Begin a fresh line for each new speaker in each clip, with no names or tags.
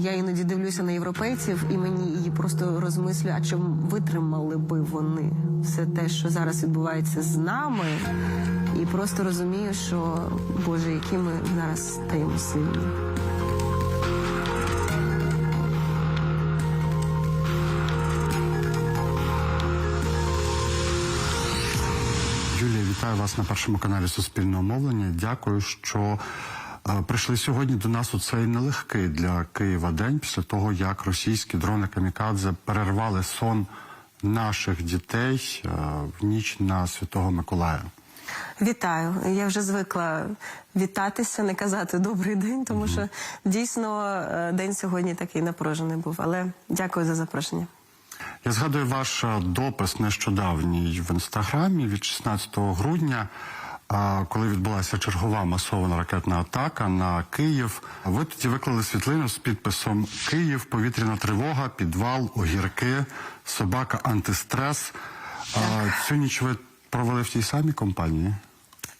Я іноді дивлюся на європейців, і мені її просто розмислюю, а чим витримали би вони все те, що зараз відбувається з нами, і просто розумію, що Боже, які ми зараз стаємо сильні.
Юлія, вітаю вас на першому каналі Суспільного мовлення. Дякую, що прийшли сьогодні до нас у цей нелегкий для Києва день після того, як російські дрони Камікадзе перервали сон наших дітей в ніч на Святого Миколая.
Вітаю. Я вже звикла вітатися, не казати добрий день, тому що дійсно е, день сьогодні такий напружений був. Але дякую за запрошення.
Я згадую ваш е, допис нещодавній в інстаграмі від 16 грудня, коли відбулася чергова масована ракетна атака на Київ. Ви тоді виклали світлину з підписом Київ, повітряна тривога, підвал, огірки, собака, антистрес. Е, Цю ніч ви провели в тій самій компанії.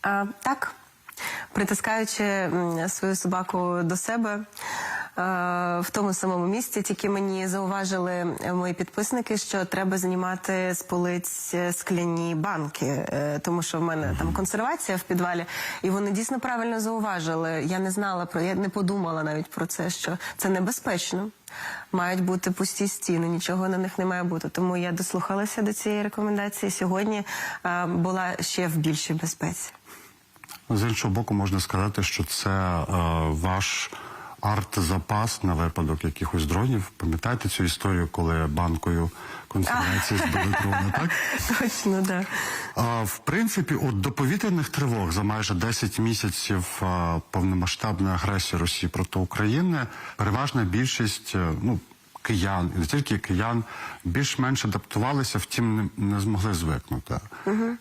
А, так, притискаючи свою собаку до себе е, в тому самому місці, тільки мені зауважили мої підписники, що треба знімати з полиць е, скляні банки, е, тому що в мене там консервація в підвалі, і вони дійсно правильно зауважили. Я не знала про я не подумала навіть про це, що це небезпечно. Мають бути пусті стіни, нічого на них не має бути. Тому я дослухалася до цієї рекомендації. Сьогодні була ще в більшій безпеці.
З іншого боку, можна сказати, що це е, ваш арт-запас на випадок якихось дронів. Пам'ятаєте цю історію, коли банкою консервації збили дрони, так?
Точно, так.
А, в принципі, от до повітряних тривог за майже 10 місяців повномасштабної агресії Росії проти України переважна більшість, е, ну. Киян, і не тільки киян, більш-менш адаптувалися, втім не, не змогли звикнути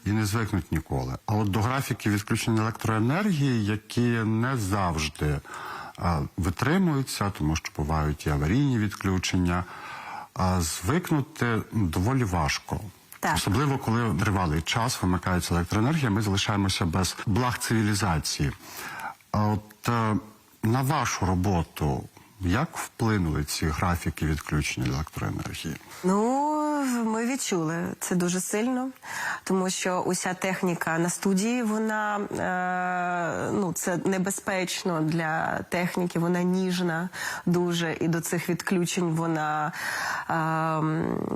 і не звикнуть ніколи. А от до графіків відключення електроенергії, які не завжди а, витримуються, тому що бувають і аварійні відключення, а звикнути доволі важко.
Так.
Особливо, коли тривалий час вимикається електроенергія, ми залишаємося без благ цивілізації. А от е, на вашу роботу як вплинули ці графіки відключення електроенергії?
Ну, ми відчули це дуже сильно, тому що уся техніка на студії, вона е, ну це небезпечно для техніки, вона ніжна дуже, і до цих відключень вона е,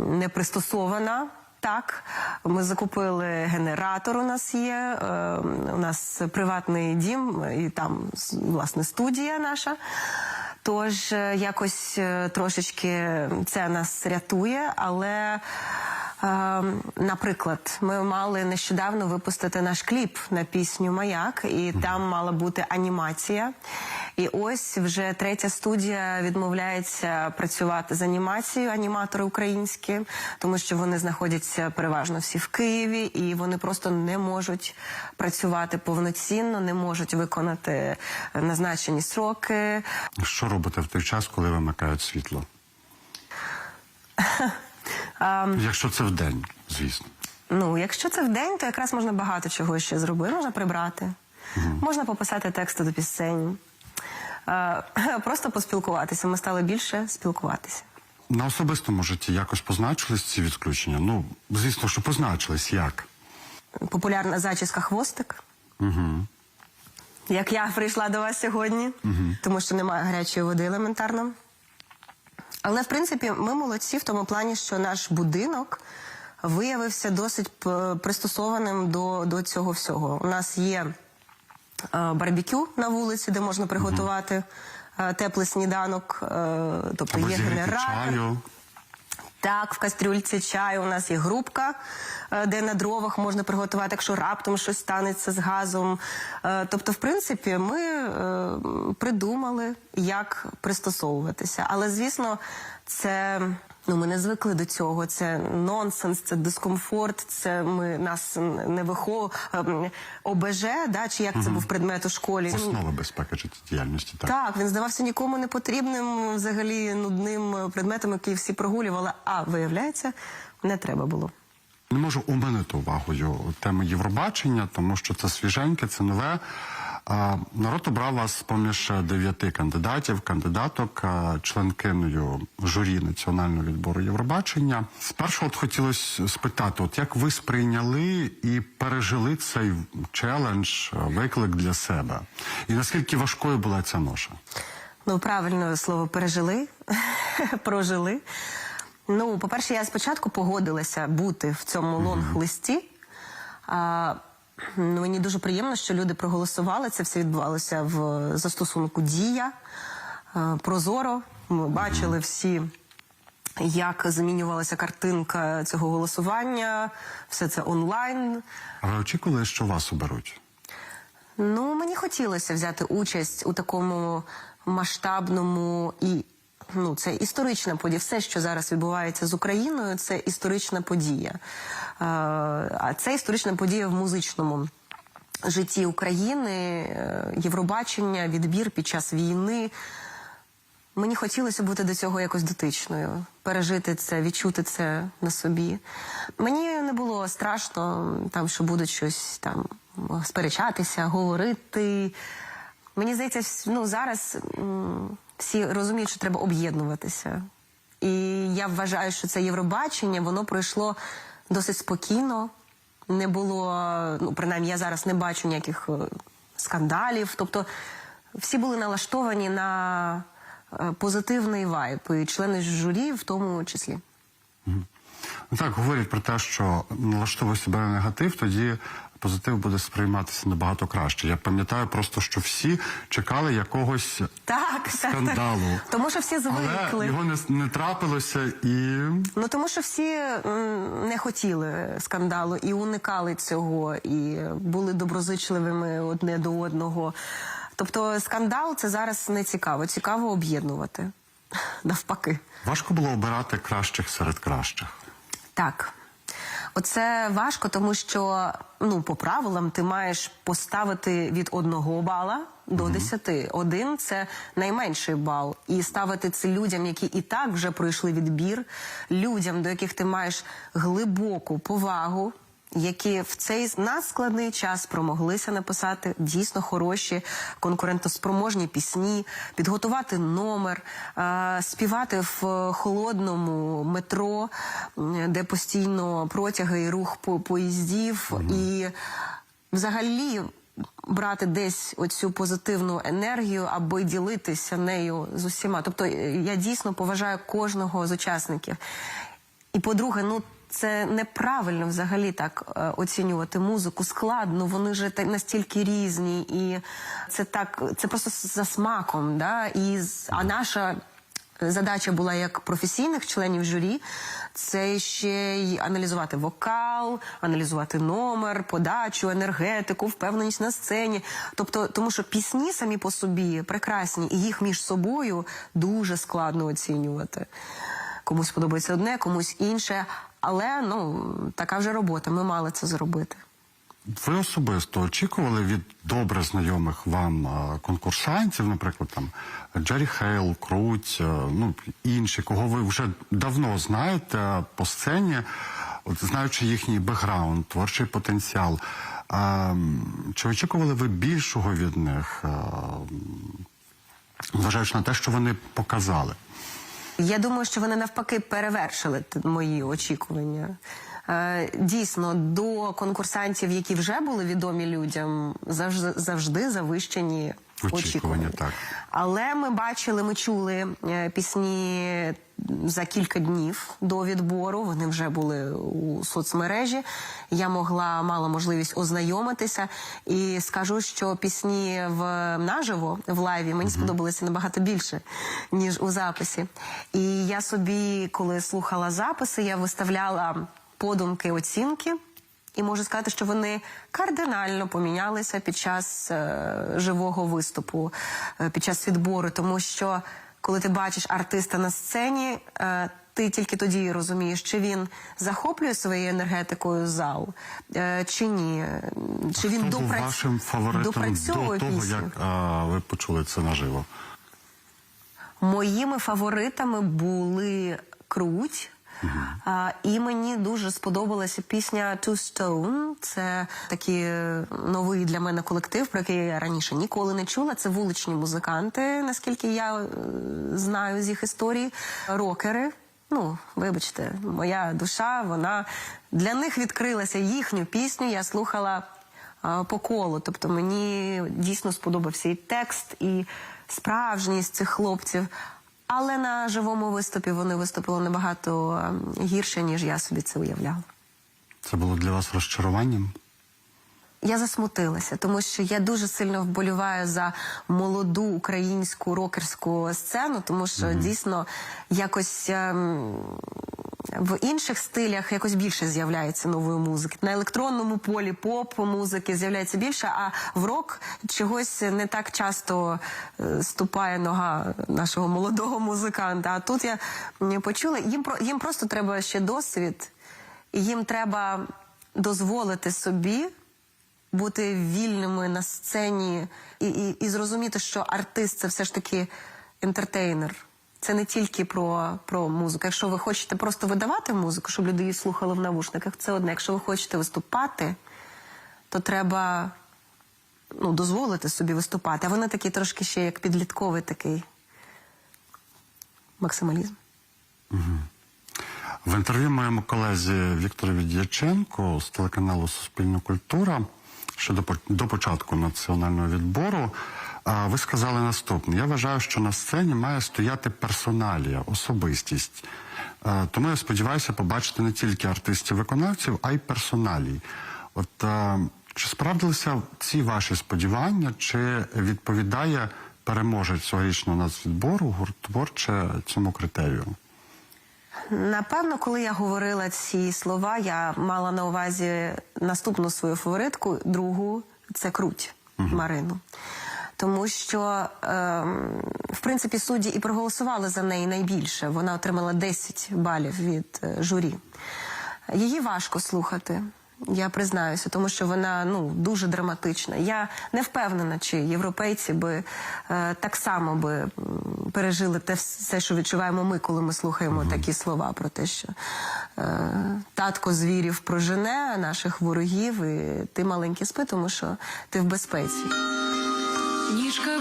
не пристосована. Так, ми закупили генератор. У нас є. Е, у нас приватний дім, і там власне студія наша. Тож е, якось е, трошечки це нас рятує, але. Наприклад, ми мали нещодавно випустити наш кліп на пісню Маяк, і там мала бути анімація. І ось вже третя студія відмовляється працювати з анімацією, аніматори українські, тому що вони знаходяться переважно всі в Києві, і вони просто не можуть працювати повноцінно, не можуть виконати назначені сроки.
Що робите в той час, коли вимикають світло? Якщо це в день, звісно.
Ну, якщо це в день, то якраз можна багато чого ще зробити. Можна прибрати, можна пописати тексти до пісень, е, просто поспілкуватися. Ми стали більше спілкуватися.
На особистому житті якось позначились ці відключення? Ну, звісно, що позначились як?
Популярна зачіска хвостик.
Угу.
Як я прийшла до вас сьогодні, тому що немає гарячої води елементарно. Але в принципі ми молодці в тому плані, що наш будинок виявився досить пристосованим до, до цього всього. У нас є е, барбекю на вулиці, де можна приготувати е, теплий сніданок, е, тобто
Або
є генератор.
чаю.
Так, в кастрюльці чаю у нас є грубка, е, де на дровах можна приготувати, якщо раптом щось станеться з газом. Е, Тобто, в принципі, ми е, придумали, як пристосовуватися. Але, звісно, це. Ну, ми не звикли до цього. Це нонсенс, це дискомфорт. Це ми нас не вихов... ем, ОБЖ, да, чи як це був предмет у школі.
Основа безпеки життєдіяльності. Так.
Так, він здавався нікому не потрібним, взагалі нудним предметом, який всі прогулювали. А виявляється, не треба було.
Не можу оминути увагою теми Євробачення, тому що це свіженьке, це нове. А, народ обрав вас поміж дев'яти кандидатів, кандидаток, членкиною журі національного відбору Євробачення. Спершу от хотілося спитати, от як ви сприйняли і пережили цей челендж, виклик для себе? І наскільки важкою була ця ноша?
Ну, правильно слово пережили, прожили. Ну, по-перше, я спочатку погодилася бути в цьому лонг-листі. А, ну, мені дуже приємно, що люди проголосували. Це все відбувалося в застосунку Дія, е, Прозоро. Ми бачили всі, як змінювалася картинка цього голосування. Все це онлайн.
А ви очікували, що вас оберуть?
Ну, мені хотілося взяти участь у такому масштабному і ну, це історична подія. Все, що зараз відбувається з Україною, це історична подія. Е, А це історична подія в музичному житті України, е, Євробачення, відбір під час війни. Мені хотілося бути до цього якось дотичною, пережити це, відчути це на собі. Мені не було страшно, там, що будуть щось там сперечатися, говорити. Мені здається, ну, зараз всі розуміють, що треба об'єднуватися. І я вважаю, що це Євробачення, воно пройшло досить спокійно. Не було, ну, принаймні, я зараз не бачу ніяких е, скандалів. Тобто всі були налаштовані на е, позитивний вайб, і члени журі в тому числі.
Ну так, говорять про те, що налаштовує себе на негатив, тоді позитив буде сприйматися набагато краще. Я пам'ятаю просто, що всі чекали якогось
Так, так,
скандалу.
так. Тому що всі звикли.
Але його не, не трапилося і
Ну тому що всі м, не хотіли скандалу і уникали цього, і були доброзичливими одне до одного. Тобто скандал це зараз не цікаво. Цікаво об'єднувати навпаки.
важко було обирати кращих серед кращих.
Так. Оце важко, тому що ну, по правилам ти маєш поставити від одного бала до десяти. Один це найменший бал. І ставити це людям, які і так вже пройшли відбір, людям, до яких ти маєш глибоку повагу. Які в цей надскладний час промоглися написати дійсно хороші конкурентоспроможні пісні, підготувати номер, е, співати в холодному метро, де постійно протяги і рух по поїздів, і взагалі брати десь оцю позитивну енергію, аби ділитися нею з усіма. Тобто я дійсно поважаю кожного з учасників. І по-друге, ну. Це неправильно взагалі так е, оцінювати музику. Складно, вони ж настільки різні, і це так, це просто за смаком. Да? І, а наша задача була як професійних членів журі, це ще й аналізувати вокал, аналізувати номер, подачу, енергетику, впевненість на сцені. Тобто, тому що пісні самі по собі прекрасні, і їх між собою дуже складно оцінювати. Комусь подобається одне, комусь інше. Але ну така вже робота. Ми мали це зробити.
Ви особисто очікували від добре знайомих вам конкурсантів, наприклад, там Джері Хейл, Круть, а, ну інші, кого ви вже давно знаєте по сцені, от знаючи їхній бекграунд, творчий потенціал. А, чи очікували ви більшого від них, зважаючи на те, що вони показали?
Я думаю, що вони навпаки перевершили мої очікування. Е, Дійсно, до конкурсантів, які вже були відомі людям, завжди, завжди завищені
Очікування,
очікування.
так.
Але ми бачили, ми чули е, пісні за кілька днів до відбору. Вони вже були у соцмережі. Я могла мала можливість ознайомитися і скажу, що пісні в наживо в лайві мені сподобалися набагато більше ніж у записі. І я собі, коли слухала записи, я виставляла подумки оцінки. І можу сказати, що вони кардинально помінялися під час е, живого виступу, е, під час відбору, тому що коли ти бачиш артиста на сцені, е, ти тільки тоді розумієш, чи він захоплює своєю енергетикою зал, е, чи ні, чи він
Хто був вашим фаворитом до того,
пісню.
як а, ви почули це наживо?
Моїми фаворитами були Круть, А, і мені дуже сподобалася пісня Two Stone. Це такий е, новий для мене колектив, про який я раніше ніколи не чула. Це вуличні музиканти, наскільки я е, знаю з їх історії, рокери. Ну, вибачте, моя душа, вона для них відкрилася їхню пісню. Я слухала а, по колу. Тобто мені дійсно сподобався і текст, і справжність цих хлопців. Але на живому виступі вони виступили набагато ем, гірше, ніж я собі це уявляла.
Це було для вас розчаруванням?
Я засмутилася, тому що я дуже сильно вболіваю за молоду українську рокерську сцену, тому що дійсно якось ем, в інших стилях якось більше з'являється нової музики. На електронному полі поп музики з'являється більше, а в рок чогось не так часто е, ступає нога нашого молодого музиканта. А тут я почула, їм про їм просто треба ще досвід, і їм треба дозволити собі бути вільними на сцені і, і, і зрозуміти, що артист це все ж таки ентертейнер. Це не тільки про, про музику. Якщо ви хочете просто видавати музику, щоб люди її слухали в навушниках, це одне. Якщо ви хочете виступати, то треба ну, дозволити собі виступати. А вони такі трошки ще як підлітковий такий максималізм.
В інтерв'ю моєму колезі Вікторові Дяченко з телеканалу Суспільна культура ще до, до початку національного відбору. а, Ви сказали наступне: я вважаю, що на сцені має стояти персоналія, особистість. Тому я сподіваюся побачити не тільки артистів-виконавців, а й персоналій. От чи справдилися ці ваші сподівання, чи відповідає переможець цьогорічного нацвідбору гурт творче цьому критерію?
Напевно, коли я говорила ці слова, я мала на увазі наступну свою фаворитку, другу це круть Марину. Тому що, е, в принципі, судді і проголосували за неї найбільше. Вона отримала 10 балів від е, журі. Її важко слухати. Я признаюся, тому що вона ну дуже драматична. Я не впевнена, чи європейці би е, так само би пережили те все, що відчуваємо ми, коли ми слухаємо такі слова про те, що е, татко звірів прожене наших ворогів, і ти маленький спи, тому що ти в безпеці.
Ніжка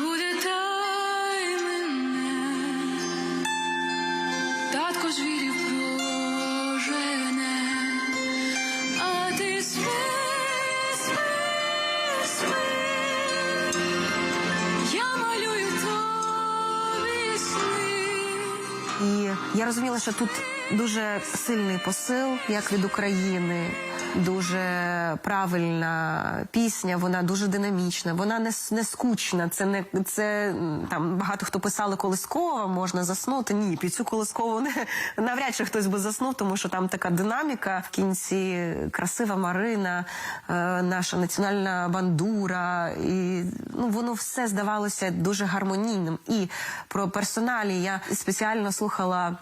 розуміла, що тут дуже сильний посил, як від України, дуже правильна пісня, вона дуже динамічна, вона не, не скучна. Це не це там багато хто писали колискова, можна заснути. Ні, під цю колискову не навряд чи хтось би заснув, тому що там така динаміка в кінці красива Марина, е, наша національна бандура, і ну воно все здавалося дуже гармонійним. І про персоналі я спеціально слухала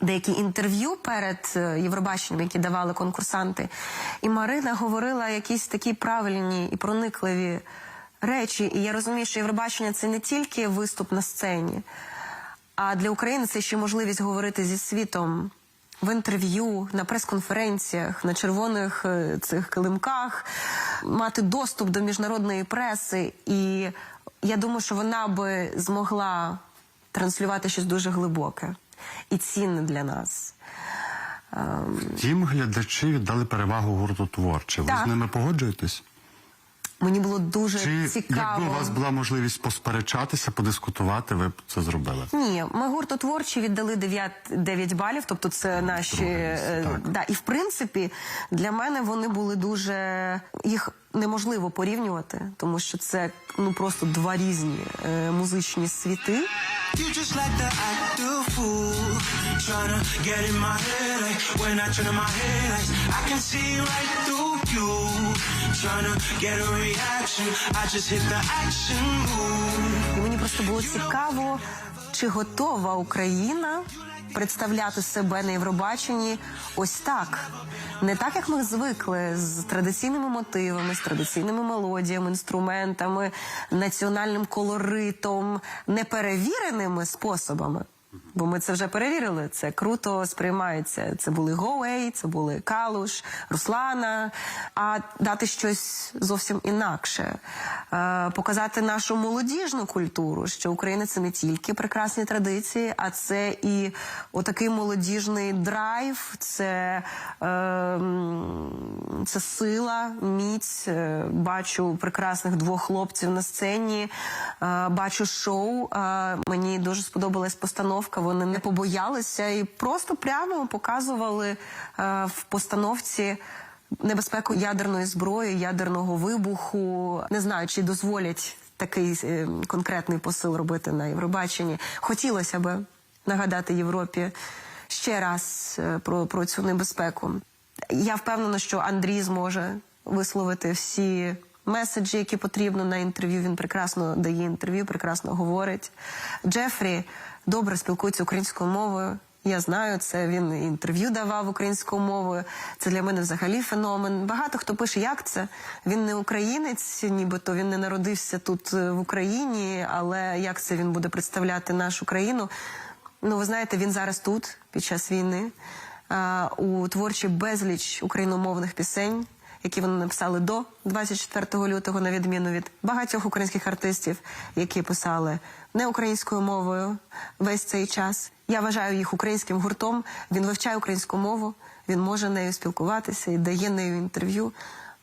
деякі інтерв'ю перед е, Євробаченням, які давали конкурсанти. І Марина говорила якісь такі правильні і проникливі речі. І я розумію, що Євробачення це не тільки виступ на сцені, а для України це ще можливість говорити зі світом. В інтерв'ю, на прес-конференціях, на червоних е, цих килимках, мати доступ до міжнародної преси. І я думаю, що вона би змогла транслювати щось дуже глибоке і цінне для нас.
Тім глядачі віддали перевагу гурту творче. Ви
Так.
з ними погоджуєтесь?
Мені було дуже
Чи
цікаво.
якби у вас була можливість посперечатися, подискутувати, ви б це зробили?
Ні, ми гурту творчі віддали 9, 9 балів, тобто це наші. Е,
так.
да, і в принципі для мене вони були дуже. їх неможливо порівнювати, тому що це ну просто два різні е, музичні світи.
You move.
І мені просто було цікаво, чи готова Україна представляти себе на Євробаченні ось так. Не так, як ми звикли з традиційними мотивами, з традиційними мелодіями, інструментами, національним колоритом, неперевіреними способами. Бо ми це вже перевірили. Це круто сприймається. Це були Гоуей, це були Калуш, Руслана. А дати щось зовсім інакше, е, показати нашу молодіжну культуру, що Україна це не тільки прекрасні традиції, а це і отакий молодіжний драйв, це, е, це сила, міць. Е, Бачу прекрасних двох хлопців на сцені, е, бачу шоу. Мені дуже сподобалась постановка. Вони не побоялися і просто прямо показували е, в постановці. Небезпеку ядерної зброї, ядерного вибуху. Не знаю, чи дозволять такий е, конкретний посил робити на Євробаченні. Хотілося б нагадати Європі ще раз е, про, про цю небезпеку. Я впевнена, що Андрій зможе висловити всі меседжі, які потрібно на інтерв'ю. Він прекрасно дає інтерв'ю, прекрасно говорить. Джефрі добре спілкується українською мовою. Я знаю це. Він інтерв'ю давав українською мовою. Це для мене взагалі феномен. Багато хто пише, як це. Він не українець, нібито він не народився тут е, в Україні, але як це він буде представляти нашу країну? Ну, ви знаєте, він зараз тут під час війни. У творчі безліч україномовних пісень, які вони написали до 24 лютого, на відміну від багатьох українських артистів, які писали не українською мовою весь цей час. Я вважаю їх українським гуртом. Він вивчає українську мову, він може нею спілкуватися і дає нею інтерв'ю.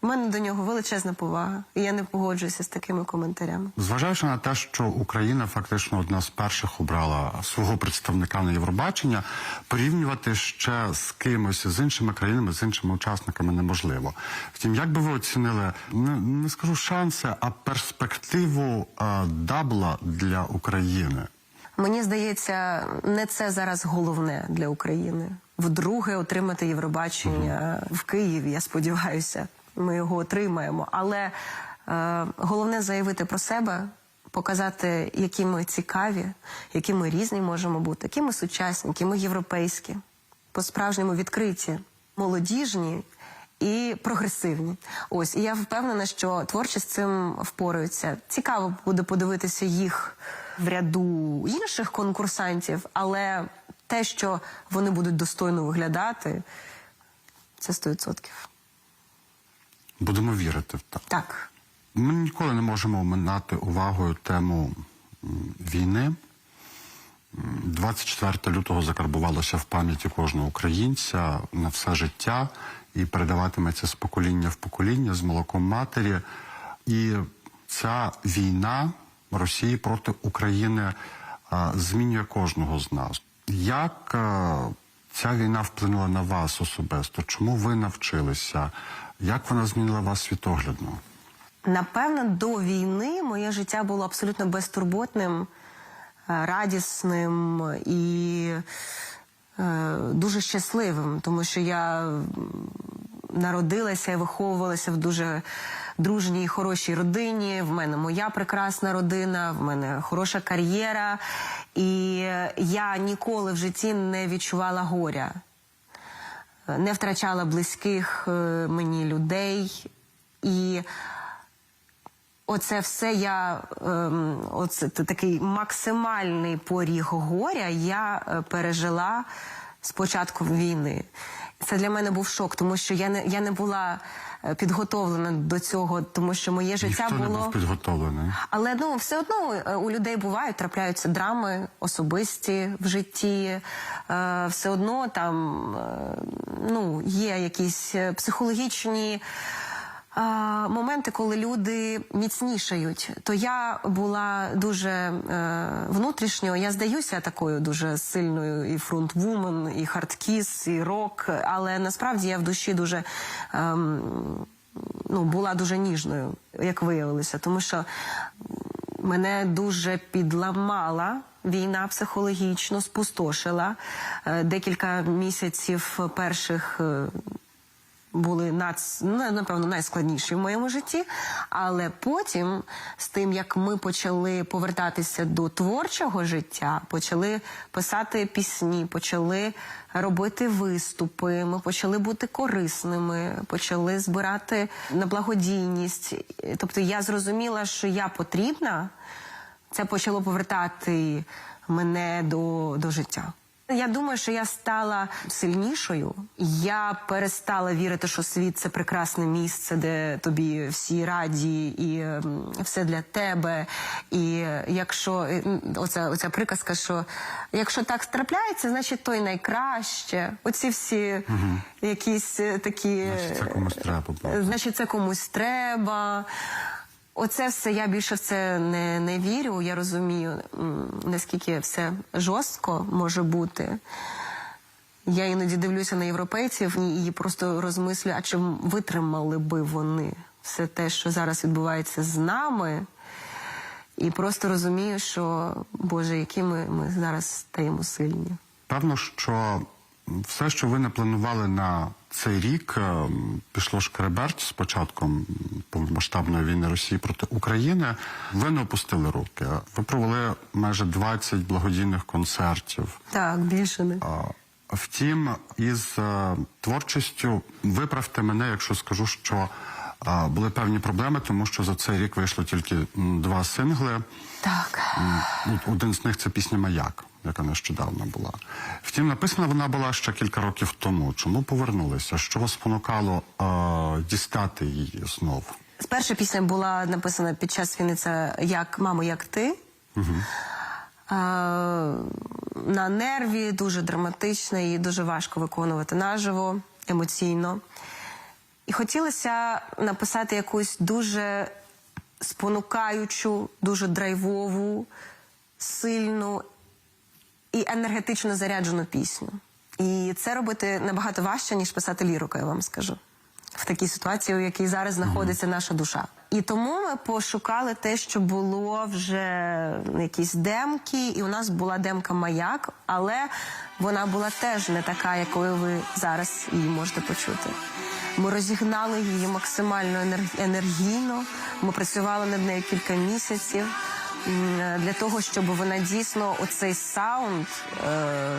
У мене до нього величезна повага, і я не погоджуюся з такими коментарями.
Зважаючи на те, що Україна фактично одна з перших обрала свого представника на Євробачення, порівнювати ще з кимось з іншими країнами, з іншими учасниками неможливо. Втім, як би ви оцінили не, не скажу шанси, а перспективу е, дабла для України?
Мені здається, не це зараз головне для України. Вдруге отримати Євробачення в Києві. Я сподіваюся, ми його отримаємо. Але е, головне заявити про себе, показати, які ми цікаві, які ми різні можемо бути, які ми сучасні, які ми європейські, по-справжньому відкриті, молодіжні. І прогресивні. Ось і я впевнена, що творчі з цим впораються. Цікаво буде подивитися їх в ряду інших конкурсантів, але те, що вони будуть достойно виглядати, це 100%.
Будемо вірити в те.
Так.
Ми ніколи не можемо оминати увагою тему війни. 24 лютого закарбувалося в пам'яті кожного українця на все життя і передаватиметься з покоління в покоління з молоком матері. І ця війна Росії проти України змінює кожного з нас. Як а, ця війна вплинула на вас особисто? Чому ви навчилися? Як вона змінила вас світоглядно?
Напевно, до війни моє життя було абсолютно безтурботним, е, радісним і е, дуже щасливим, тому що я народилася і виховувалася в дуже дружній і хорошій родині. В мене моя прекрасна родина, в мене хороша кар'єра, і я ніколи в житті не відчувала горя не втрачала близьких е, мені людей. І оце все я, ем, оце такий максимальний поріг горя я е, пережила з початком війни. Це для мене був шок, тому що я не, я не була е, підготовлена до цього, тому що моє життя
Ніхто не
було.
був підготовлений.
Але ну все одно е, у людей бувають, трапляються драми особисті в житті. Е, все одно там ну, є якісь психологічні. Моменти, коли люди міцнішають, то я була дуже е, внутрішньо. Я здаюся такою дуже сильною і фронтвумен, і хардкіс, і рок. Але насправді я в душі дуже ем, ну, була дуже ніжною, як виявилося, тому що мене дуже підламала. Війна психологічно спустошила. Е, Декілька місяців перших е, були нац, ну, напевно найскладніші в моєму житті. Але потім, з тим як ми почали повертатися до творчого життя, почали писати пісні, почали робити виступи, ми почали бути корисними, почали збирати на благодійність. Тобто я зрозуміла, що я потрібна це почало повертати мене до, до життя. Я думаю, що я стала сильнішою. Я перестала вірити, що світ це прекрасне місце, де тобі всі раді, і ем, все для тебе. І якщо е, оця, оця приказка, що якщо так трапляється, значить то й найкраще. Оці всі якісь е, такі.
Значить, це комусь треба.
Е, Значить, це комусь треба. Оце все я більше в це не, не вірю. Я розумію, наскільки все жорстко може бути. Я іноді дивлюся на європейців і просто розмислюю, а чи витримали би вони все те, що зараз відбувається з нами. І просто розумію, що Боже, які ми, ми зараз стаємо сильні.
Певно, що все, що ви не планували на цей рік, е, пішло шкреберть з початком повномасштабної війни Росії проти України. Ви не опустили руки. Ви провели майже 20 благодійних концертів.
Так, більше не.
Втім, із е, творчістю виправте мене, якщо скажу, що були певні проблеми, тому що за цей рік вийшло тільки два сингли.
Так.
Ну, Один з них це пісня Маяк, яка нещодавно була. Втім, написана вона була ще кілька років тому. Чому повернулися? Що вас спонукало е, дістати її знову?
Перша пісня була написана під час війни. Це як мамо, як ти. А, на нерві, дуже драматична і дуже важко виконувати наживо, емоційно. І хотілося написати якусь дуже спонукаючу, дуже драйвову, сильну і енергетично заряджену пісню. І це робити набагато важче, ніж писати лірику, я вам скажу. В такій ситуації, у якій зараз знаходиться наша душа. І тому ми пошукали те, що було вже якісь демки, і у нас була демка маяк, але вона була теж не така, якою ви зараз її можете почути. Ми розігнали її максимально енер- енергійно. Ми працювали над нею кілька місяців для того, щоб вона дійсно оцей саунд, е,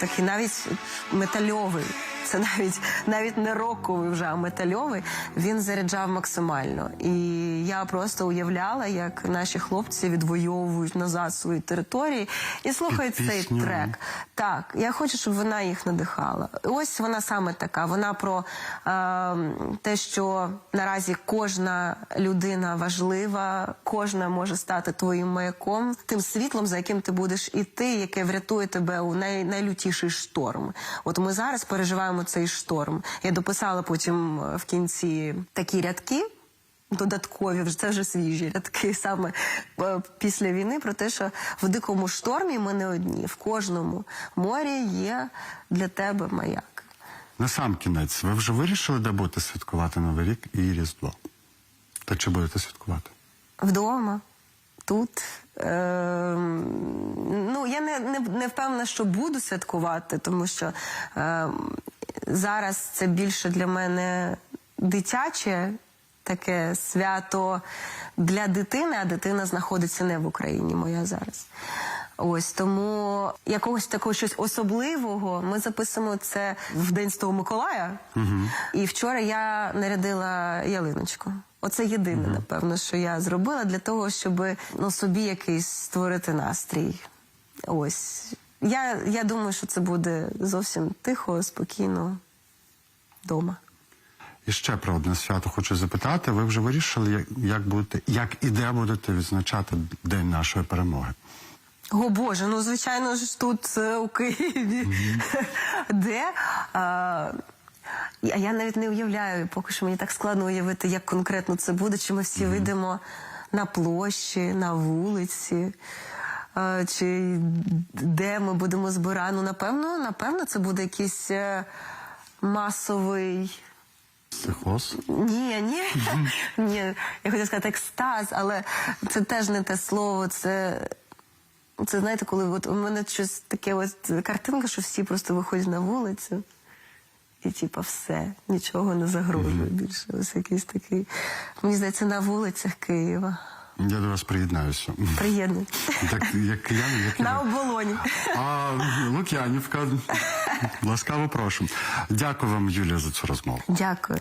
такий навіть метальовий. Це навіть навіть не роковий вже, а метальовий. Він заряджав максимально. І я просто уявляла, як наші хлопці відвоюють назад свої території і слухають
Під
цей
пісню.
трек. Так, я хочу, щоб вона їх надихала. Ось вона саме така. Вона про е, те, що наразі кожна людина важлива, кожна може стати твоїм маяком, тим світлом, за яким ти будеш іти, яке врятує тебе у най, найлютіший шторм. От ми зараз переживаємо цей шторм. Я дописала потім е, в кінці такі рядки. Додаткові це вже свіжі рядки саме е, після війни про те, що в дикому штормі ми не одні. В кожному морі є для тебе маяк.
На сам кінець, ви вже вирішили, де будете святкувати Новий рік і Різдво? Та чи будете святкувати?
Вдома, тут. Е, ну, я не, не, не впевнена, що буду святкувати, тому що е, зараз це більше для мене дитяче таке свято для дитини, а дитина знаходиться не в Україні моя зараз. Ось тому якогось такого щось особливого ми записуємо це в День Святого Миколая. І вчора я нарядила ялиночку. Оце єдине, напевно, що я зробила для того, щоб ну, собі якийсь створити настрій. Ось. Я, я думаю, що це буде зовсім тихо, спокійно вдома.
І ще про одне свято хочу запитати. Ви вже вирішили, як, як будете, як і де будете відзначати День нашої перемоги?
О Боже, ну звичайно ж тут е, у Києві. Де? А, я навіть не уявляю, поки що мені так складно уявити, як конкретно це буде, чи ми всі вийдемо на площі, на вулиці. Чи де ми будемо збирати? Ну, напевно, напевно, це буде якийсь е, масовий.
Психоз?
Ні, ні, ні. Я хотіла сказати екстаз, але це теж не те слово. Це, це знаєте, коли от у мене щось таке от картинка, що всі просто виходять на вулицю. І типа все, нічого не загрожує більше. Ось якийсь такий. Мені здається, на вулицях Києва.
Я до вас приєднаюся.
Приєднуй.
Так, як і
На оболоні.
А Лук'янівка. Ласкаво прошу. Дякую вам, Юлія, за цю розмову.
Дякую.